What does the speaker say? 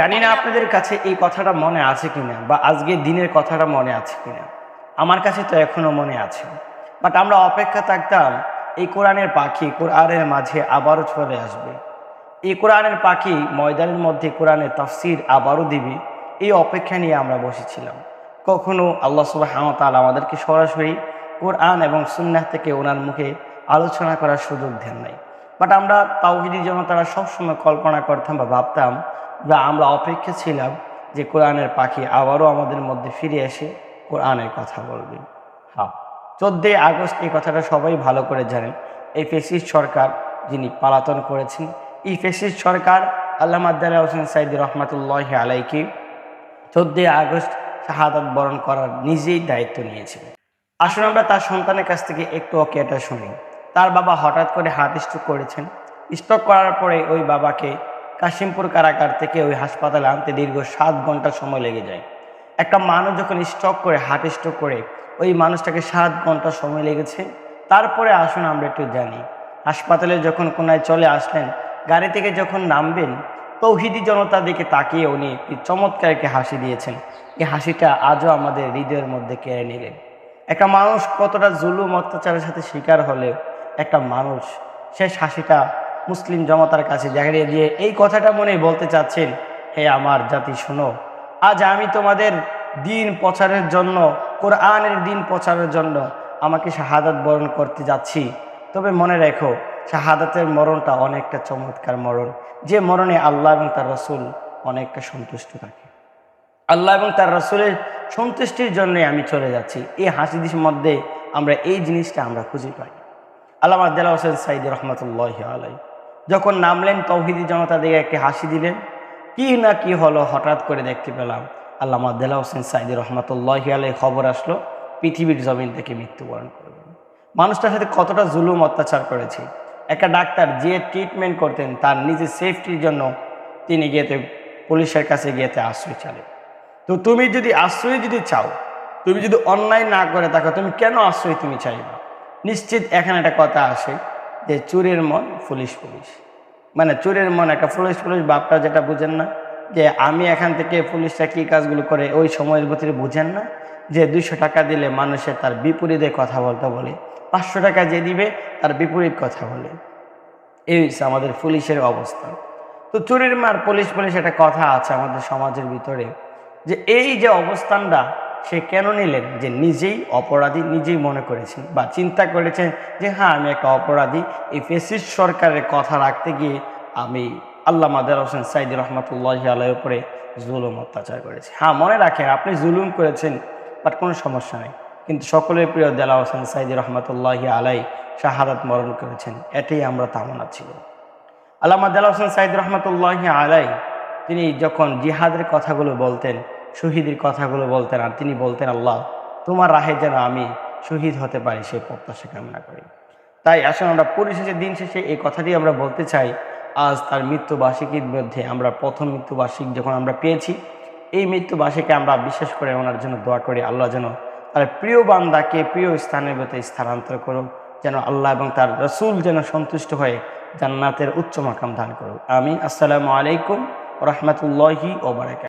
জানি না আপনাদের কাছে এই কথাটা মনে আছে কিনা, বা আজকের দিনের কথাটা মনে আছে কিনা। আমার কাছে তো এখনও মনে আছে। বাট আমরা অপেক্ষা থাকতাম, এই কোরআনের পাখি কোরআনের মাঝে আবারও চলে আসবে। এই কোরআনের পাখি ময়দানের মধ্যে কোরআনের তাফসির আবারও দিবে, এই অপেক্ষা নিয়ে আমরা বসেছিলাম। কখনো আল্লাহ সুবাহতাল আমাদেরকে সরাসরি কোরআন এবং সুন্নাহ থেকে ওনার মুখে আলোচনা করার সুযোগ দেন নাই। বাট আমরা তাওহিদি জনতারা সবসময় কল্পনা করতাম বা ভাবতাম বা আমরা অপেক্ষা ছিলাম যে কোরআনের পাখি আবারও আমাদের মধ্যে ফিরে এসে কোরআনের কথা বলবে। হ্যাঁ চোদ্দোই আগস্ট এই কথাটা সবাই ভালো করে জানেন। এই ফেসিস্ট সরকার যিনি পালাতন করেছেন এই ফেসিস্ট সরকার আল্লাহ আদাল্লাহ হোসেন সাইদ রহমতুল্লাহ আলাইকে চোদ্দোই আগস্ট শাহাদাত বরণ করার নিজেই দায়িত্ব নিয়েছিলেন। আসুন আমরা তার সন্তানের কাছ থেকে একটু ওকে এটা শুনি। তার বাবা হঠাৎ করে হার্ট স্ট্রোক করেছেন। স্ট্রোক করার পরে ওই বাবাকে কাশিমপুর কারাগার থেকে ওই হাসপাতালে আনতে দীর্ঘ সাত ঘণ্টা সময় লেগে যায়। একটা মানুষ যখন স্ট্রোক করে, হার্ট স্ট্রোক করে, ওই মানুষটাকে সাত ঘণ্টা সময় লেগেছে। তারপরে আসুন আমরা একটু জানি। হাসপাতালে যখন কোনায় চলে আসলেন, গাড়ি থেকে যখন নামবেন, তৌহিদি জনতার দিকে তাকিয়ে উনি একটি চমৎকার একটি হাসি দিয়েছেন। এই হাসিটা আজও আমাদের হৃদয়ের মধ্যে কেড়ে নিলেন। একটা মানুষ কতটা জুলুম অত্যাচারের সাথে শিকার হলে একটা মানুষ শেষ হাসিটা মুসলিম জনতার কাছে জাগিয়ে দিয়ে এই কথাটা মনে বলতে চাচ্ছেন, হে আমার জাতি, শোনো, আজ আমি তোমাদের দিন প্রচারের জন্য, কোরআনের দিন প্রচারের জন্য আমাকে শাহাদাত বরণ করতে যাচ্ছি। তবে মনে রেখো, শাহাদাতের মরণটা অনেকটা চমৎকার মরণ। যে মরণে আল্লাহ এবং তার রসুল অনেকটা সন্তুষ্ট থাকে। আল্লাহ এবং তার রসুলের সন্তুষ্টির জন্যই আমি চলে যাচ্ছি। এই হাসি দিস মধ্যে আমরা এই জিনিসটা আমরা খুঁজে পাই। আল্লাহ আদাল হোসেন সাইদ রহমতুল্লাহ আলাই যখন নামলেন, তৌহিদি জনতা দিকে একটি হাসি দিলেন। কি না কি হলো হঠাৎ করে দেখতে পেলাম। আল্লাহ দেলা হোসেন সাইদ রহমতুল্লাহ আলাই খবর আসলো, পৃথিবীর জমিন থেকে মৃত্যুবরণ করবেন। মানুষটার সাথে কতটা জুলুম অত্যাচার করেছে। একটা ডাক্তার যে ট্রিটমেন্ট করতেন, তার নিজের সেফটির জন্য তিনি গিয়েতে, পুলিশের কাছে গিয়েতে আশ্রয় চালে তো তুমি যদি আশ্রয় যদি চাও, তুমি যদি অন্যায় না করে থাকো, তুমি কেন আশ্রয় তুমি চাইবা? নিশ্চিত এখানে একটা কথা আসে যে চুরের মন পুলিশ পুলিশ মানে চুরের মন একটা পুলিশ পুলিশ বাপটা যেটা বুঝেন না, যে আমি এখান থেকে পুলিশটা কী কাজগুলো করে ওই সময়ের ভিতরে বুঝেন না, যে দুইশো টাকা দিলে মানুষের তার বিপরীতে কথা বলতে বলে, পাঁচশো টাকা যে দিবে তার বিপরীত কথা বলে। এই হচ্ছে আমাদের পুলিশের অবস্থা। তো চুরির মার পুলিশ পুলিশ একটা কথা আছে আমাদের সমাজের ভিতরে, যে এই যে অবস্থানটা সে কেন নিলেন? যে নিজেই অপরাধী, নিজেই মনে করেছেন বা চিন্তা করেছেন যে হ্যাঁ আমি একটা অপরাধী। এই ফেসিস সরকারের কথা রাখতে গিয়ে আমি আল্লাহ মাদার হোসেন সাইদ রহমতুল্লাহ আলের উপরে জুলুম অত্যাচার করেছি। হ্যাঁ মনে রাখেন আপনি জুলুম করেছেন, বাট কোনো সমস্যা নেই। কিন্তু সকলের প্রিয় দেলা হোসেন সাইদ রহমতুল্লাহ আলাই শাহাদাত মরণ করেছেন। এটাই আমরা তামনা ছিল। আল্লাহ দেলা হোসেন সাইদ রহমতুল্লাহ আলাই তিনি যখন জিহাদের কথাগুলো বলতেন শহীদের কথাগুলো বলতেন আর তিনি বলতেন, আল্লাহ, তোমার রাহে যেন আমি শহীদ হতে পারি, সেই প্রত্যাশা কামনা করি। তাই আসলে আমরা পরিশেষে, দিন শেষে এই কথাটি আমরা বলতে চাই, আজ তার মৃত্যুবার্ষিকীর মধ্যে আমরা প্রথম মৃত্যুবার্ষিক যখন আমরা পেয়েছি, এই মৃত্যুবার্ষিকে আমরা বিশেষ করে ওনার জন্য দোয়া করি, আল্লাহ যেন তার প্রিয় বান্দাকে প্রিয় স্থানের মধ্যে স্থানান্তর করুন যেন আল্লাহ এবং তার রসুল যেন সন্তুষ্ট হয়ে জান্নাতের উচ্চ মাকাম দান করুক। আমিন। আসসালামু আলাইকুম রহমতুল্লাহি ওবরাকাত